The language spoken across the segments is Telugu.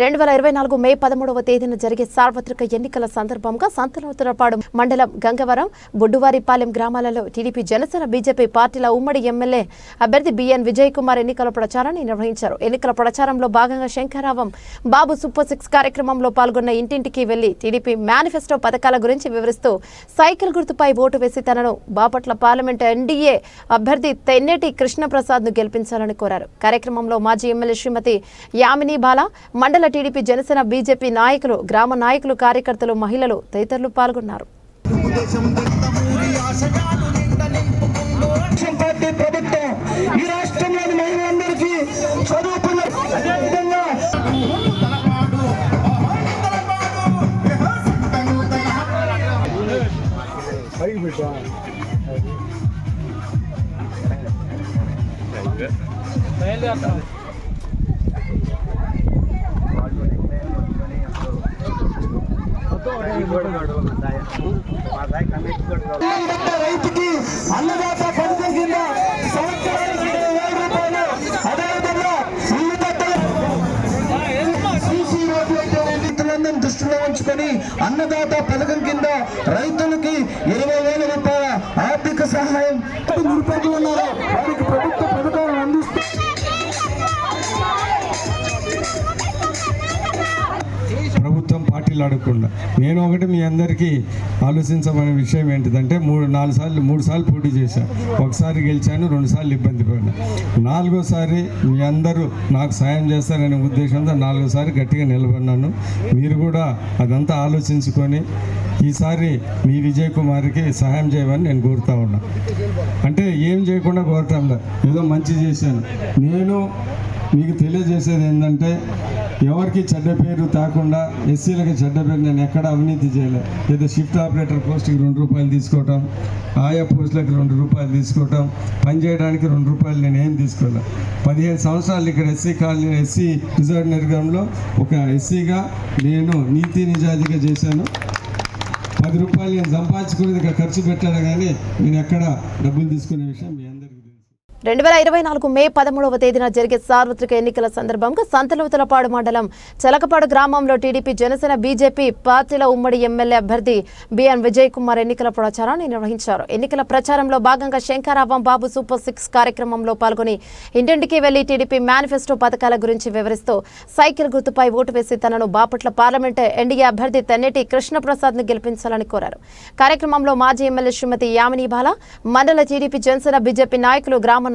రెండు వేల ఇరవై నాలుగు మే పదమూడవ తేదీన జరిగే సార్వత్రిక ఎన్నికల సందర్భంగా సంతనోత్తరపాడు మండలం గంగవరం బొడ్డువారిపాలెం గ్రామాలలో టీడీపీ జనసేన బీజేపీ పార్టీల ఉమ్మడి ఎమ్మెల్యే అభ్యర్థి బిఎన్ విజయ్ కుమార్ ఎన్నికల ప్రచారాన్ని నిర్వహించారు. ఎన్నికల ప్రచారంలో భాగంగా శంకరావం బాబు సూపర్ సిక్స్ కార్యక్రమంలో పాల్గొన్న ఇంటింటికి వెళ్ళి టీడీపీ మేనిఫెస్టో పథకాల గురించి వివరిస్తూ సైకిల్ గుర్తుపై ఓటు వేసి తనను బాపట్ల పార్లమెంట్ ఎన్డీఏ అభ్యర్థి తెన్నేటి కృష్ణప్రసాద్ను గెలిపించాలని కోరారు. కార్యక్రమంలో మాజీ ఎమ్మెల్యే శ్రీమతి యామిని బాల మండల టీడీపీ జనసేన బీజేపీ నాయకులు గ్రామ నాయకులు కార్యకర్తలు మహిళలు తదితరులు పాల్గొన్నారు. తెలుగుదేశం ఈ రాష్ట్రంలోని మహిళలందరికీ చదువుకున్న అదేవిధంగా అన్నదాత రైతుకి అన్నదాత పథకం కింద సంవత్సరానికి వేల రూపాయలు అదేవిధంగా సీసీ దృష్టిలో ఉంచుకొని అన్నదాత పథకం కింద రైతులకి ఇరవై వీళ్ళు అడగకుండా నేను ఒకటి మీ అందరికీ ఆలోచించమనే విషయం ఏంటిదంటే మూడు నాలుగు సార్లు మూడు సార్లు పోటీ చేశాను ఒకసారి గెలిచాను రెండు సార్లు ఇబ్బంది పడినా నాలుగోసారి మీ అందరూ నాకు సాయం చేస్తారనే ఉద్దేశంతో నాలుగోసారి గట్టిగా నిలబడినాను. మీరు కూడా అదంతా ఆలోచించుకొని ఈసారి మీ విజయ్ కుమార్కి సహాయం చేయమని నేను కోరుతా ఉన్నా. అంటే ఏం చేయకుండా కోరటంలా ఏదో మంచి చేశాను. నేను మీకు తెలియజేసేది ఏంటంటే ఎవరికి చెడ్డ పేరు తాకుండా ఎస్సీలకి చెడ్డ పేరు నేను ఎక్కడ అవినీతి చేయలేదు లేదా షిఫ్ట్ ఆపరేటర్ పోస్ట్కి రెండు రూపాయలు తీసుకోవటం ఆయా పోస్టులకు రెండు రూపాయలు తీసుకోవటం పని చేయడానికి రెండు రూపాయలు నేను ఏం తీసుకోలేదు పదిహేను సంవత్సరాలు ఇక్కడ ఎస్సీ కాలనీ ఎస్సీ రిజర్వ్ నిర్గంలో ఒక ఎస్సీగా నేను నీతి నిజాయితీగా చేశాను. పది రూపాయలు నేను సంపాదించుకునేది ఇక్కడ ఖర్చు పెట్టాను కానీ నేను ఎక్కడ డబ్బులు తీసుకునే విషయం రెండు వేల ఇరవై నాలుగు మే పదమూడవ తేదీన జరిగే సార్వత్రిక ఎన్నికల సందర్భంగా సంతనూతలపాడు మండలం చలకపాడు గ్రామంలో టీడీపీ జనసేన బీజేపీ పార్టీల ఉమ్మడి ఎమ్మెల్యే అభ్యర్థి బిఎన్ విజయ్ కుమార్ ఎన్నికల ప్రచారాన్ని నిర్వహించారు. ఎన్నికల ప్రచారంలో భాగంగా శంకరావం బాబు సూపర్ సిక్స్ కార్యక్రమంలో పాల్గొని ఇంటింటికి వెళ్ళి టీడీపీ మేనిఫెస్టో పథకాల గురించి వివరిస్తూ సైకిల్ గుర్తుపై ఓటు వేసి తనను బాపట్ల పార్లమెంట్ ఎన్డీఏ అభ్యర్థి తెన్నేటి కృష్ణప్రసాద్ను గెలిపించాలని కోరారు. కార్యక్రమంలో మాజీ ఎమ్మెల్యే శ్రీమతి యామిని బాల మండల టీడీపీ జనసేన బీజేపీ నాయకులు గ్రామ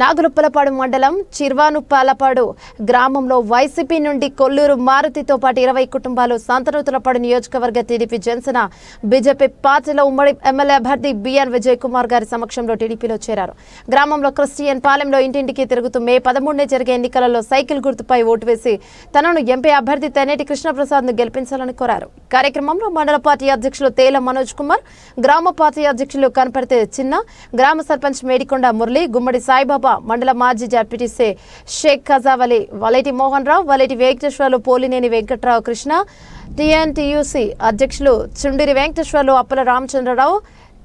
నాగులుప్పలపాడు మండలం చిర్వానుపాలపాడు గ్రామంలో వైసీపీ నుండి కొల్లూరు మారుతితో పాటు ఇరవై కుటుంబాలు సంతనూతలపాడు నియోజకవర్గ టీడీపీ జనసేన బీజేపీ పార్టీలో ఉమ్మడి ఎమ్మెల్యే అభ్యర్థి బిఎన్ విజయ్ కుమార్ గారి సమక్షంలో టీడీపీలో చేరారు. గ్రామంలో క్రిస్టియన్ పాలెంలో ఇంటింటికి తిరుగుతూ మే పదమూడునే జరిగే ఎన్నికలలో సైకిల్ గుర్తుపై ఓటు వేసి తనను ఎంపీ అభ్యర్థి తెనేటి కృష్ణప్రసాద్ను గెలిపించాలని కోరారు. కార్యక్రమంలో మండల పార్టీ అధ్యక్షులు తేల మనోజ్ కుమార్ గ్రామ పార్టీ అధ్యక్షులు కనపడితే చిన్న గ్రామ సర్పంచ్ మేడికొండ మురళి గుమ్మడి సాయిబాబా మండల మాజీ జడ్పీటీసీ షేక్ ఖజావలి వలేటి మోహన్ రావు వలేటి వెంకటేశ్వర్లు పోలినేని వెంకట్రావు కృష్ణ టిఎన్టీయూసీ అధ్యక్షులు చుండిరి వెంకటేశ్వర్లు అప్పల రామచంద్రరావు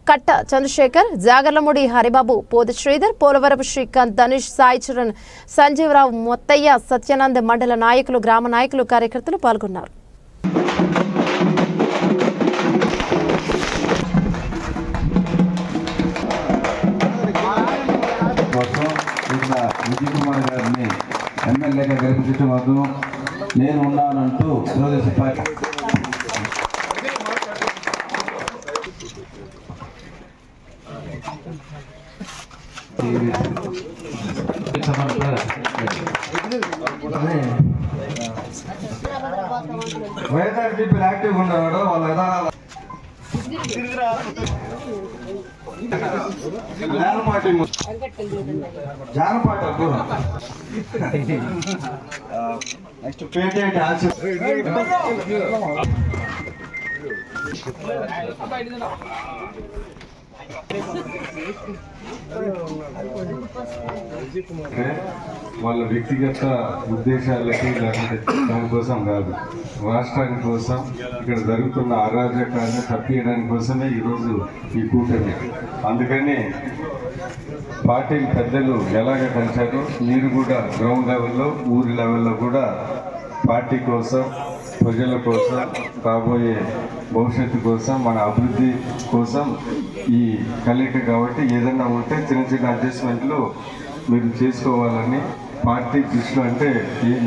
కట్ట చంద్రశేఖర్ జాగర్లముడి హరిబాబు పోది శ్రీధర్ పోలవరపు శ్రీకాంత్ ధనుష్ సాయి చరణ్ సంజీవరావు మొత్తయ్య సత్యానంద్ మండల నాయకులు గ్రామ నాయకులు కార్యకర్తలు పాల్గొన్నారు. ఇక్కడ విజయ్ కుమార్ గారిని ఎమ్మెల్యేగా గెలిపించడం వద్దు. నేను ఉన్నానంటూ తెలుగుదేశం పార్టీ. వైఎస్ఆర్సీపీ యాక్టివ్గా ఉండేవాడు వాళ్ళ విధానాలు జానపాట నెక్స్ట్ పేటెంట్ ఆశ వాళ్ళ వ్యక్తిగత ఉద్దేశాలకి లేకపోతే దానికోసం కాదు. రాష్ట్రాని కోసం ఇక్కడ జరుగుతున్న అరాజకాన్ని తప్పియడానికి కోసమే ఈరోజు ఈ కూటమి. అందుకని పార్టీ పెద్దలు ఎలాగ కలిశారో మీరు కూడా గ్రౌండ్ లెవెల్లో ఊరి లెవెల్లో కూడా పార్టీ కోసం ప్రజల కోసం రాబోయే భవిష్యత్తు కోసం మన అభివృద్ధి కోసం ఈ కలెక్టర్ కాబట్టి ఏదైనా ఉంటే చిన్న చిన్న అడ్జస్ట్మెంట్లు మీరు చేసుకోవాలని పార్టీ దృష్టిలో అంటే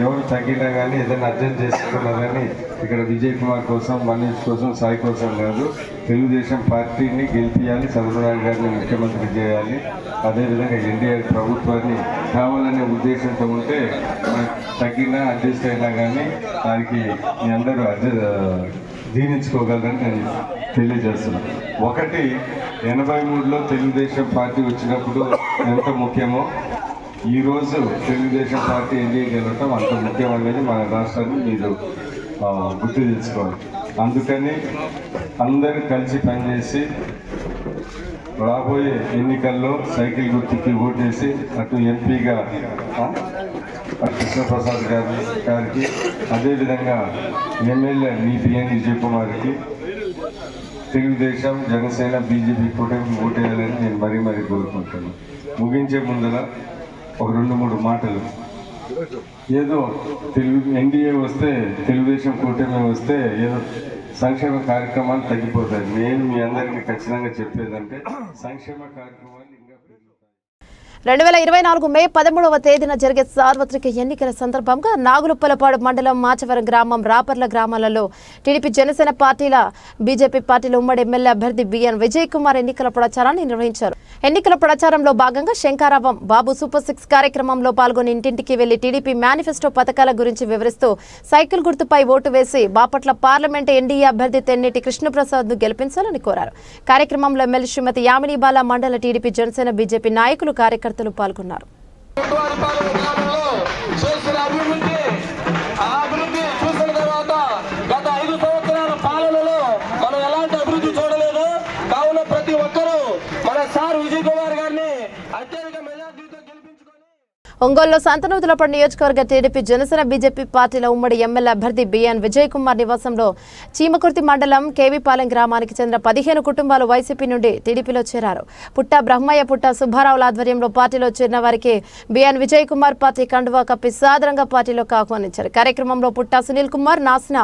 ఎవరు తగ్గినా కానీ ఏదైనా అడ్జస్ట్ చేసుకున్నా కానీ ఇక్కడ విజయ్ కుమార్ కోసం మనీష్ కోసం సాయి కోసం కాదు. తెలుగుదేశం పార్టీని గెలిపించాలి చంద్రబాబు గారిని ముఖ్యమంత్రి చేయాలి. అదేవిధంగా ఎన్డీఆర్ ప్రభుత్వాన్ని కావాలనే ఉద్దేశంతో ఉంటే తగ్గినా అడ్జస్ట్ అయినా కానీ దానికి మీ అందరూ అడ్జస్ట్ జీర్ణించుకోగలరని నేను తెలియజేస్తున్నాను ఒకటి ఎనభై మూడులో తెలుగుదేశం పార్టీ వచ్చినప్పుడు ఎంత ముఖ్యమో ఈరోజు తెలుగుదేశం పార్టీ ఎన్డీఏ గెలవటం అంత ముఖ్యం అనేది మన రాష్ట్రాన్ని మీరు గుర్తు తెచ్చుకోవాలి. అందుకని అందరూ కలిసి పనిచేసి రాబోయే ఎన్నికల్లో సైకిల్ గుర్తుకి ఓటేసి అటు ఎంపీగా కృష్ణప్రసాద్ గారి గారికి అదేవిధంగా ఎమ్మెల్యే మీ బిఎన్ విజయ్ కుమార్కి తెలుగుదేశం జనసేన బీజేపీ కూటమి ఓటేయాలని నేను మరీ మరీ కోరుకుంటున్నాను ముగించే ముందర ఒక రెండు మూడు మాటలు. ఏదో తెలుగు ఎన్డీఏ వస్తే తెలుగుదేశం కూటమి వస్తే ఏదో సంక్షేమ కార్యక్రమాలు తగ్గిపోతాయి. నేను మీ అందరికీ ఖచ్చితంగా చెప్పేదంటే సంక్షేమ కార్యక్రమాలు రెండు వేల ఇరవై నాలుగు మే పదమూడవ తేదీన జరిగే సార్వత్రిక ఎన్నికల సందర్భంగా నాగులుప్పలపాడు మండలం మాచవరం గ్రామం రాపర్ల గ్రామాలలో టీడీపీ జనసేన పార్టీల బీజేపీ పార్టీల ఉమ్మడి ఎమ్మెల్యే అభ్యర్థి బిఎన్ విజయ్ కుమార్ ఎన్నికల ప్రచారాన్ని నిర్వహించారు. ఎన్నికల ప్రచారంలో భాగంగా శంకారావం బాబు సూపర్ సిక్స్ కార్యక్రమంలో పాల్గొని ఇంటింటికి వెళ్ళి టీడీపీ మేనిఫెస్టో పథకాల గురించి వివరిస్తూ సైకిల్ గుర్తుపై ఓటు వేసి బాపట్ల పార్లమెంట్ ఎన్డీఏ అభ్యర్థి తెన్నేటి కృష్ణప్రసాద్ను గెలిపించాలని కోరారు. కార్యక్రమంలో ఎమ్మెల్యే శ్రీమతి యామిని బాల మండల టీడీపీ జనసేన బీజేపీ నాయకులు కార్యకర్తలు పాల్గొన్నారు. ఒంగోలులో సంతనూతులపడి నియోజకవర్గ టీడీపీ జనసేన బీజేపీ పార్టీల ఉమ్మడి ఎమ్మెల్యే అభ్యర్థి బిఎన్ విజయ్ కుమార్ నివాసంలో చీమకుర్తి మండలం కేవీపాలెం గ్రామానికి చెందిన పదిహేను కుటుంబాలు వైసీపీ నుండి టీడీపీలో చేరారు. పుట్ట బ్రహ్మయ్య పుట్ట సుబ్బారావుల ఆధ్వర్యంలో పార్టీలో చేరిన వారికి బిఎన్ విజయ్ కుమార్ పార్టీ కండువా కప్పి సాదరంగా పార్టీలోకి ఆహ్వానించారు. కార్యక్రమంలో పుట్ట సునీల్ కుమార్ నాసిన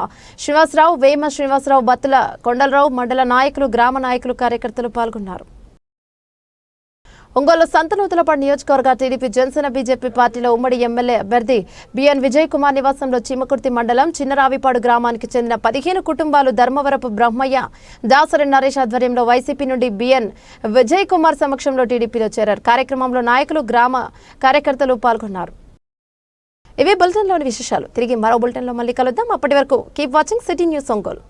శ్రీనివాసరావు వేమ శ్రీనివాసరావు బత్తుల కొండలరావు మండల నాయకులు గ్రామ నాయకులు కార్యకర్తలు పాల్గొన్నారు. ఒంగోలు సంతనూతలపాడు నియోజకవర్గ టీడీపీ జనసేన బీజేపీ పార్టీల ఉమ్మడి ఎమ్మెల్యే అభ్యర్థి బిఎన్ విజయ్ కుమార్ నివాసంలో చీమకుర్తి మండలం చిన్నరావిపాడు గ్రామానికి చెందిన పదిహేను కుటుంబాలు ధర్మవరపు బ్రహ్మయ్య దాసరి నరేష్ ఆధ్వర్యంలో వైసీపీ నుండి బిఎన్ విజయ్ కుమార్ సమక్షంలో టీడీపీలో చేరారు. కార్యక్రమంలో నాయకులు గ్రామ కార్యకర్తలు పాల్గొన్నారు. ఇవే బులెటిన్లోని విశేషాలు. తిరిగి మరో బులెటిన్లో మళ్ళీ కలుద్దాం. అప్పటి వరకు keep watching city news Ongole.